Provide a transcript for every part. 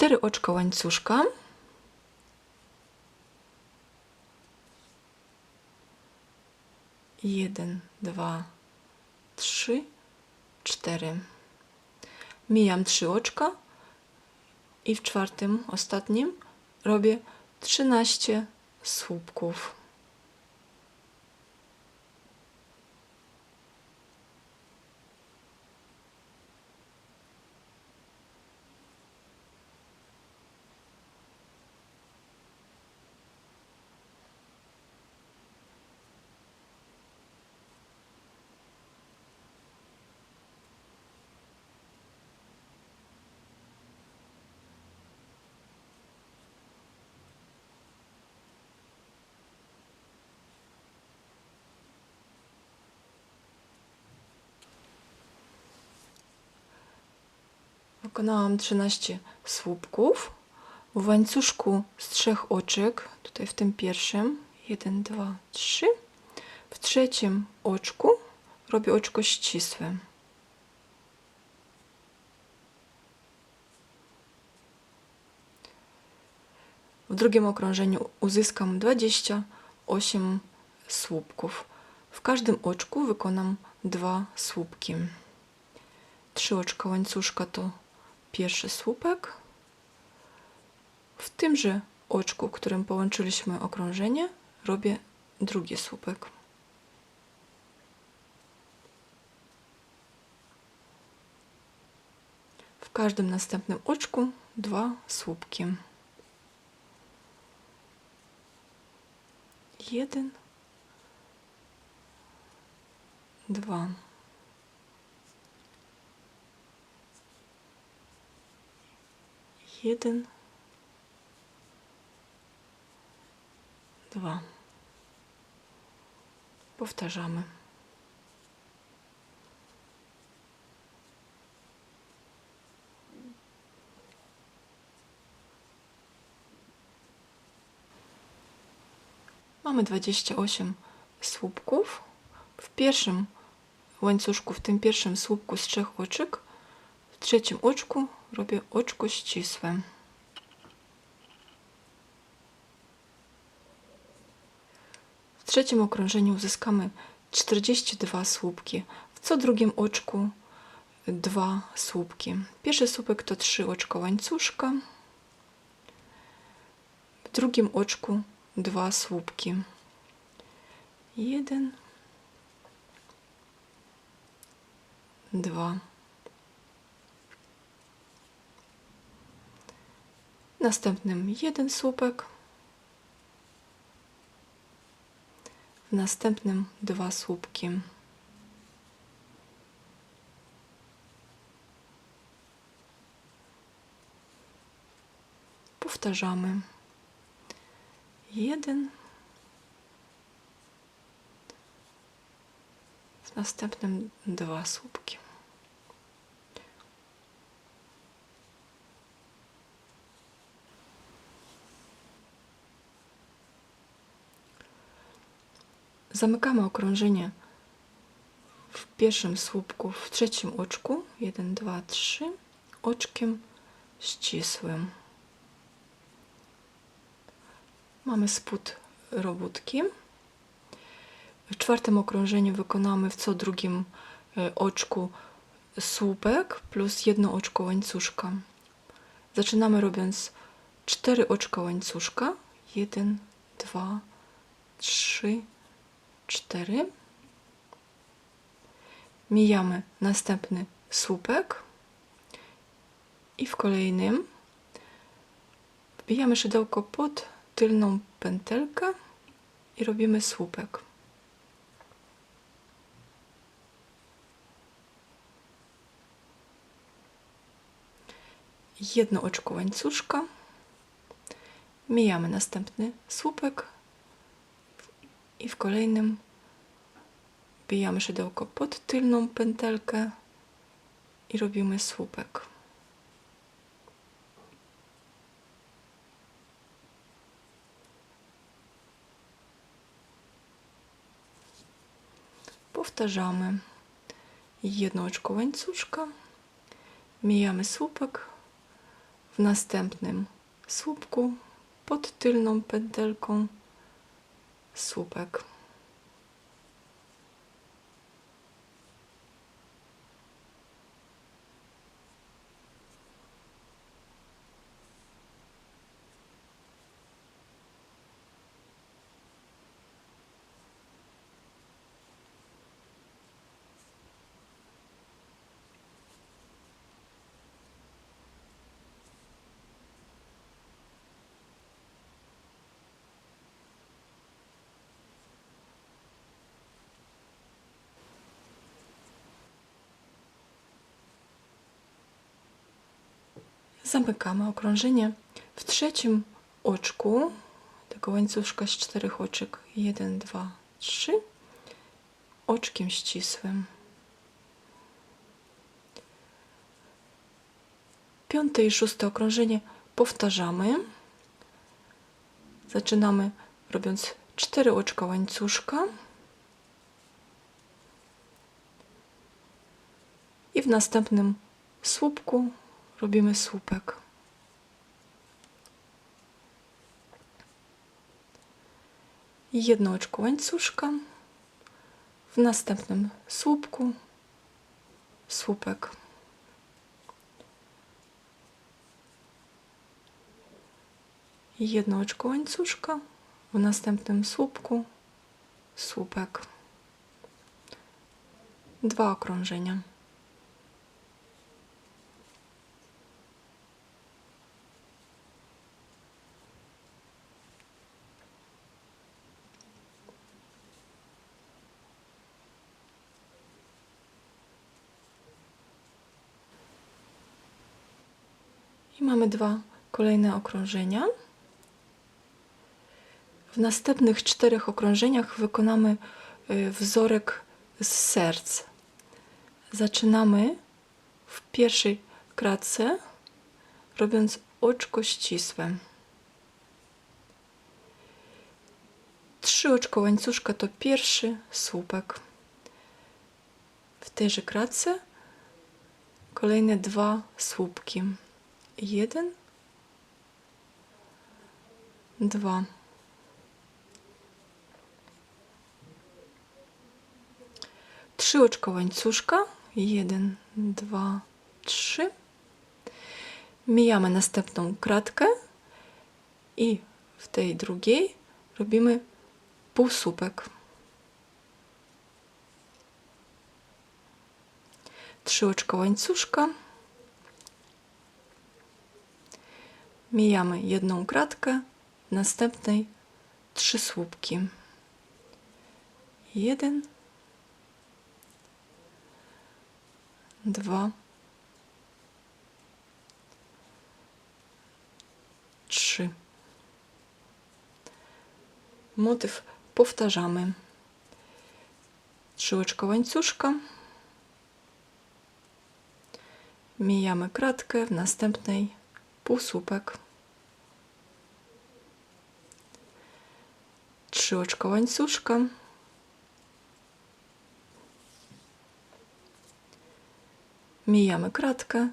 cztery oczka łańcuszka. Jeden, dwa, trzy, cztery. Mijam trzy oczka i w czwartym, ostatnim robię 13 słupków. Wykonałam 13 słupków. W łańcuszku z trzech oczek, tutaj w tym pierwszym, 1, 2, 3. W trzecim oczku robię oczko ścisłe. W drugim okrążeniu uzyskam 28 słupków. W każdym oczku wykonam dwa słupki. Trzy oczka łańcuszka to pierwszy słupek. W tymże oczku, którym połączyliśmy okrążenie, robię drugi słupek. W każdym następnym oczku dwa słupki. Jeden, dwa. Jeden, dwa. Powtarzamy. Mamy 28 słupków. W pierwszym łańcuszku, w tym pierwszym słupku z trzech oczek, w trzecim oczku robię oczko ścisłe. W trzecim okrążeniu uzyskamy 42 słupki. W co drugim oczku dwa słupki. Pierwszy słupek to trzy oczka łańcuszka. W drugim oczku dwa słupki. Jeden, dwa. Następnym jeden słupek, w następnym dwa słupki. Powtarzamy. Jeden. W następnym dwa słupki. Zamykamy okrążenie w pierwszym słupku, w trzecim oczku. 1, 2, 3. Oczkiem ścisłym. Mamy spód robótki. W czwartym okrążeniu wykonamy w co drugim e, oczku słupek plus jedno oczko łańcuszka. Zaczynamy robiąc cztery oczka łańcuszka. 1, 2, 3, 4. Mijamy następny słupek i w kolejnym wbijamy szydełko pod tylną pętelkę i robimy słupek. Jedno oczko łańcuszka. Mijamy następny słupek i w kolejnym wbijamy szydełko pod tylną pętelkę i robimy słupek. Powtarzamy jedno oczko łańcuszka, mijamy słupek, w następnym słupku pod tylną pętelką słupek. Zamykamy okrążenie w trzecim oczku tego łańcuszka z czterech oczek. 1, 2, 3. Oczkiem ścisłym. Piąte i szóste okrążenie powtarzamy. Zaczynamy robiąc cztery oczka łańcuszka. I w następnym słupku robimy słupek. Jedno oczko łańcuszka. W następnym słupku słupek. Jedno oczko łańcuszka. W następnym słupku słupek. Dwa okrążenia. I mamy dwa kolejne okrążenia. W następnych czterech okrążeniach wykonamy y, wzorek z serc. Zaczynamy w pierwszej kratce, robiąc oczko ścisłe. Trzy oczko łańcuszka to pierwszy słupek. W tejże kratce kolejne dwa słupki jeden, dwa. Trzy oczko łańcuszka, jeden, dwa, trzy. Mijamy następną kratkę i w tej drugiej robimy półsłupek. Trzy oczko łańcuszka. Mijamy jedną kratkę, następnej trzy słupki. Jeden, dwa, trzy. Motyw powtarzamy. Trzy oczko łańcuszka. Mijamy kratkę, w następnej półsłupek. Trzy oczka łańcuszka. Mijamy kratkę.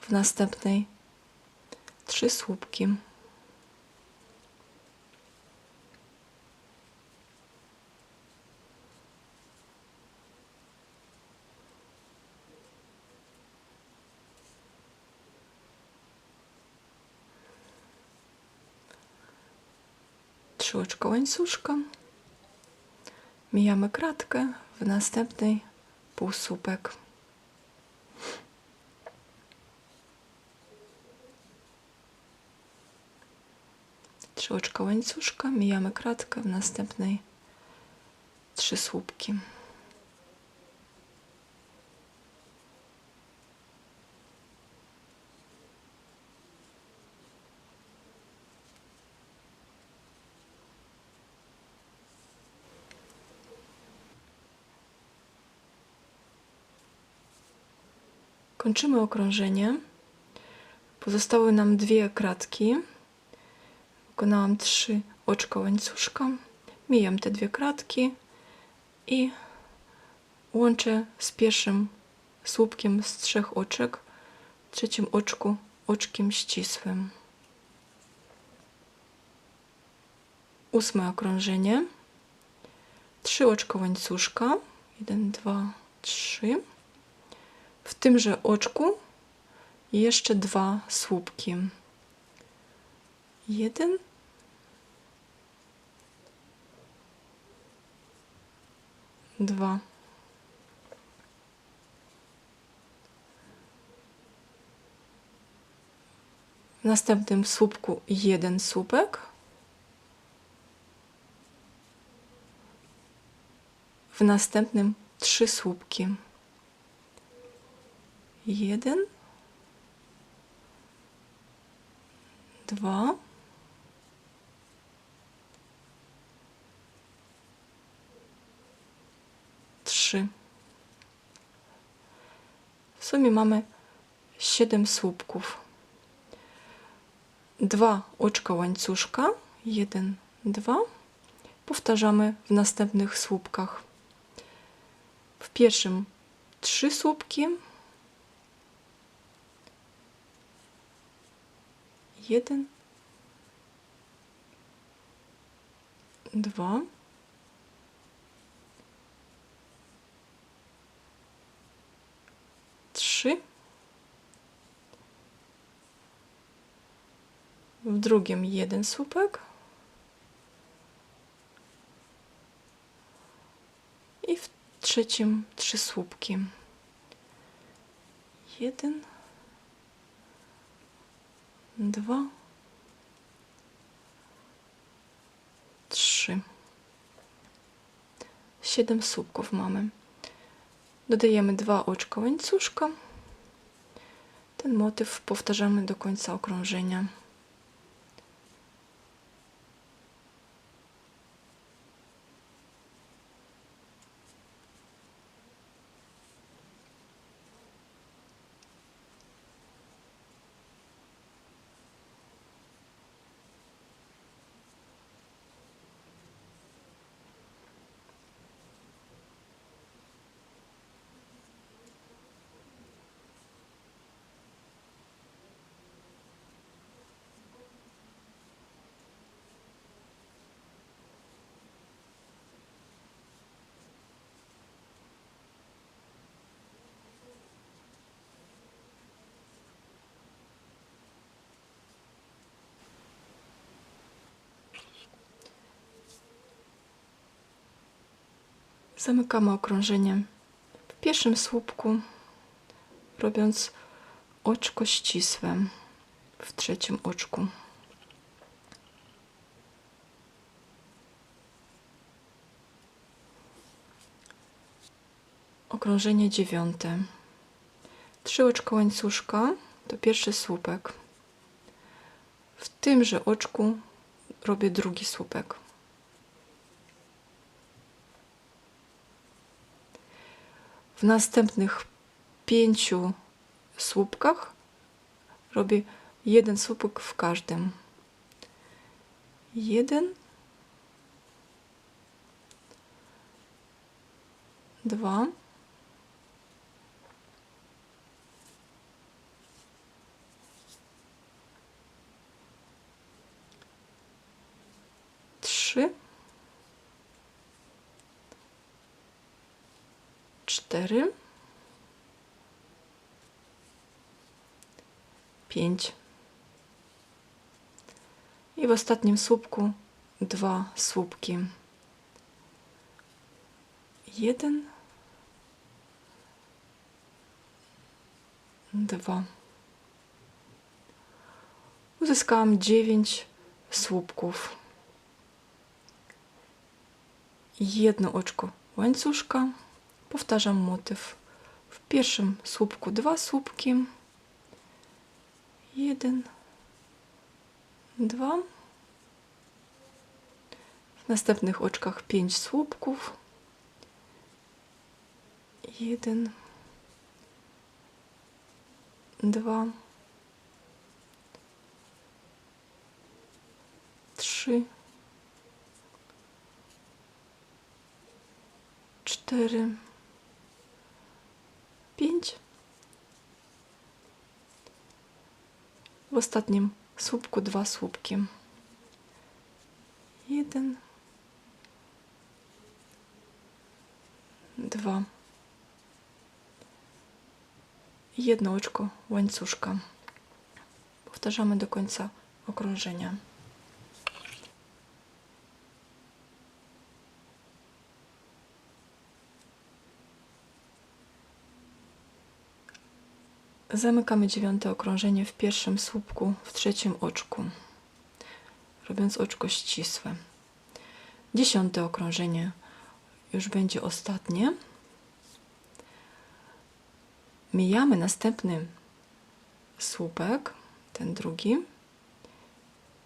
W następnej trzy słupki. Łańcuszka. Mijamy kratkę, w następnej półsłupek. Trzy oczka łańcuszka, mijamy kratkę, w następnej trzy słupki. Kończymy okrążenie. Pozostały nam dwie kratki. Wykonałam trzy oczka łańcuszka. Mijam te dwie kratki i łączę z pierwszym słupkiem z trzech oczek, trzecim oczku oczkiem ścisłym. Ósme okrążenie. Trzy oczka łańcuszka. Jeden, dwa, trzy. W tymże oczku jeszcze dwa słupki. Jeden. Dwa. W następnym słupku jeden słupek. W następnym trzy słupki. Jeden. Dwa. Trzy. W sumie mamy siedem słupków dwa oczka łańcuszka, jeden, dwa, powtarzamy w następnych słupkach. W pierwszym trzy słupki, jeden, dwa, trzy, w drugim jeden słupek i w trzecim trzy słupki. Jeden, dwa, trzy. Siedem słupków mamy. Dodajemy dwa oczka łańcuszka. Ten motyw powtarzamy do końca okrążenia. Zamykamy okrążenie w pierwszym słupku, robiąc oczko ścisłe w trzecim oczku. Okrążenie dziewiąte. Trzy oczka łańcuszka to pierwszy słupek. W tymże oczku robię drugi słupek. W następnych pięciu słupkach robię jeden słupek w każdym. Jeden, dwa, trzy. Cztery, pięć i w ostatnim słupku dwa słupki. Jeden, dwa. Uzyskałam dziewięć słupków. Jedno oczko łańcuszka powtarzam motyw. W pierwszym słupku dwa słupki, jeden, dwa, w następnych oczkach pięć słupków, jeden, dwa, trzy, cztery, pięć, W ostatnim słupku dwa słupki. Jeden, dwa. Jedno oczko łańcuszka. Powtarzamy do końca okrążenia. Zamykamy dziewiąte okrążenie w pierwszym słupku, w trzecim oczku, robiąc oczko ścisłe. Dziesiąte okrążenie już będzie ostatnie. Mijamy następny słupek, ten drugi,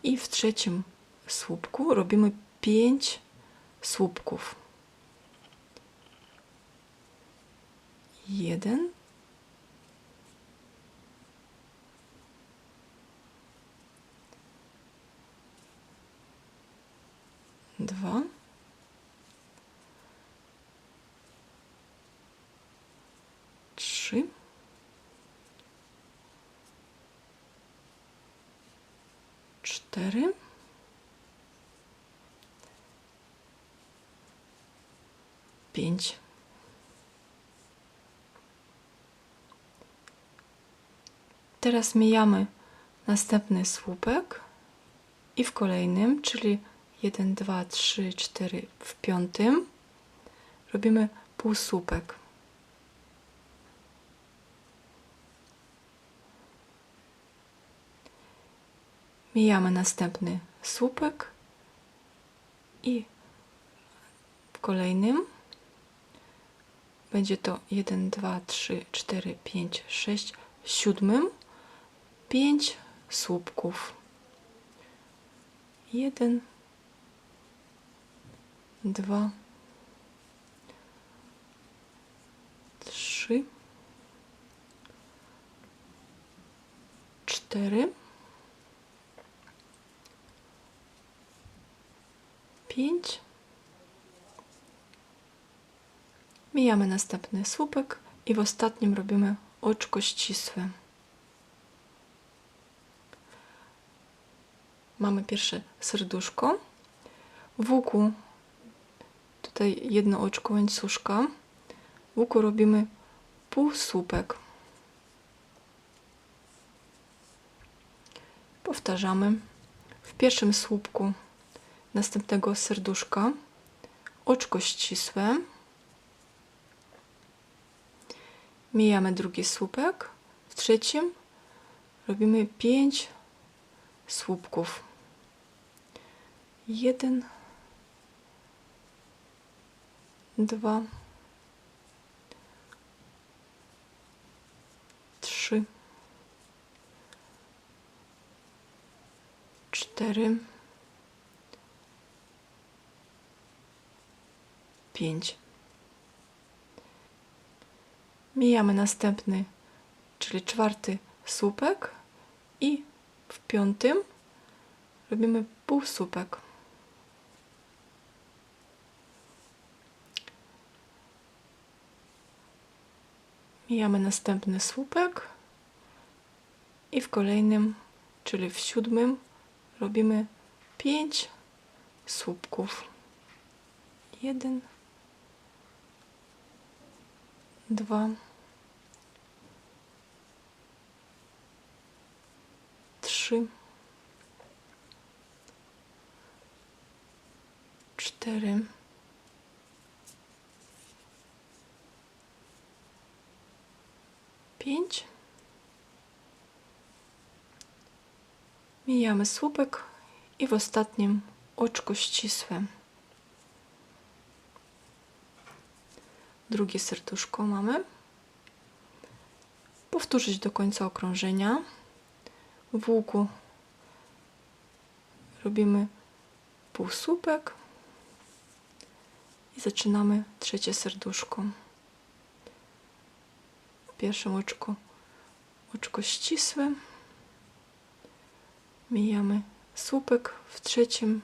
i w trzecim słupku robimy pięć słupków. Jeden, dwa, trzy, cztery, pięć. Teraz mijamy następny słupek i w kolejnym, czyli 1, 2, 3, 4 w piątym robimy półsłupek. Mijamy następny słupek i w kolejnym będzie to 1, 2, 3, 4, 5, 6 w siódmym 5 słupków. 1, dwa, trzy, cztery, pięć. Mijamy następny słupek i w ostatnim robimy oczko ścisłe. Mamy pierwsze serduszko. W łuku tutaj jedno oczko łańcuszka. W łuku robimy półsłupek. Powtarzamy. W pierwszym słupku następnego serduszka oczko ścisłe. Mijamy drugi słupek. W trzecim robimy pięć słupków. Jeden, dwa, trzy, cztery, pięć. Mijamy następny, czyli czwarty słupek i w piątym robimy półsłupek. Mijamy następny słupek i w kolejnym, czyli w siódmym, robimy pięć słupków. Jeden, dwa, trzy, cztery, pięć. Mijamy słupek i w ostatnim oczko ścisłe. Drugie serduszko mamy. Powtórzyć do końca okrążenia. W łuku robimy półsłupek i zaczynamy trzecie serduszko pierwszym oczku, oczku ścisłym mijamy słupek, w trzecim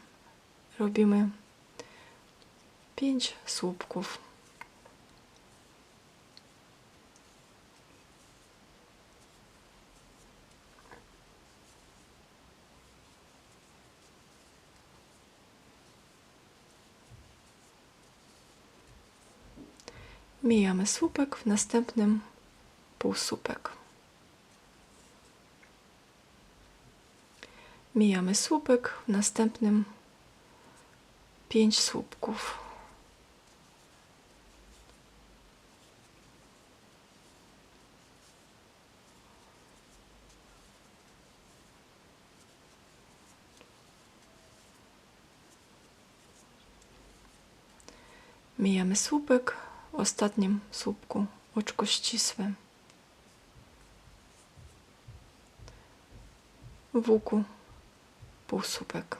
robimy 5 słupków. Mijamy słupek, w następnym półsłupek. Mijamy słupek, w następnym 5 słupków. Mijamy słupek, w ostatnim słupku oczko ścisłe. W łuku półsłupek.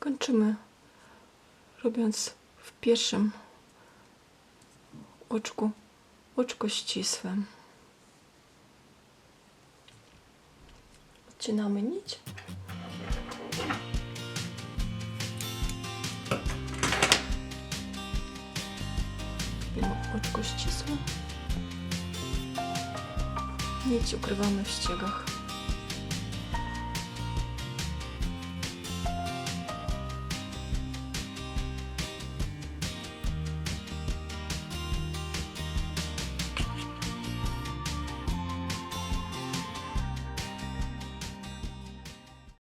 Kończymy robiąc w pierwszym oczku oczko ścisłe. Odcinamy nić. Oczko ścisłe. Nić ukrywamy w ściegach.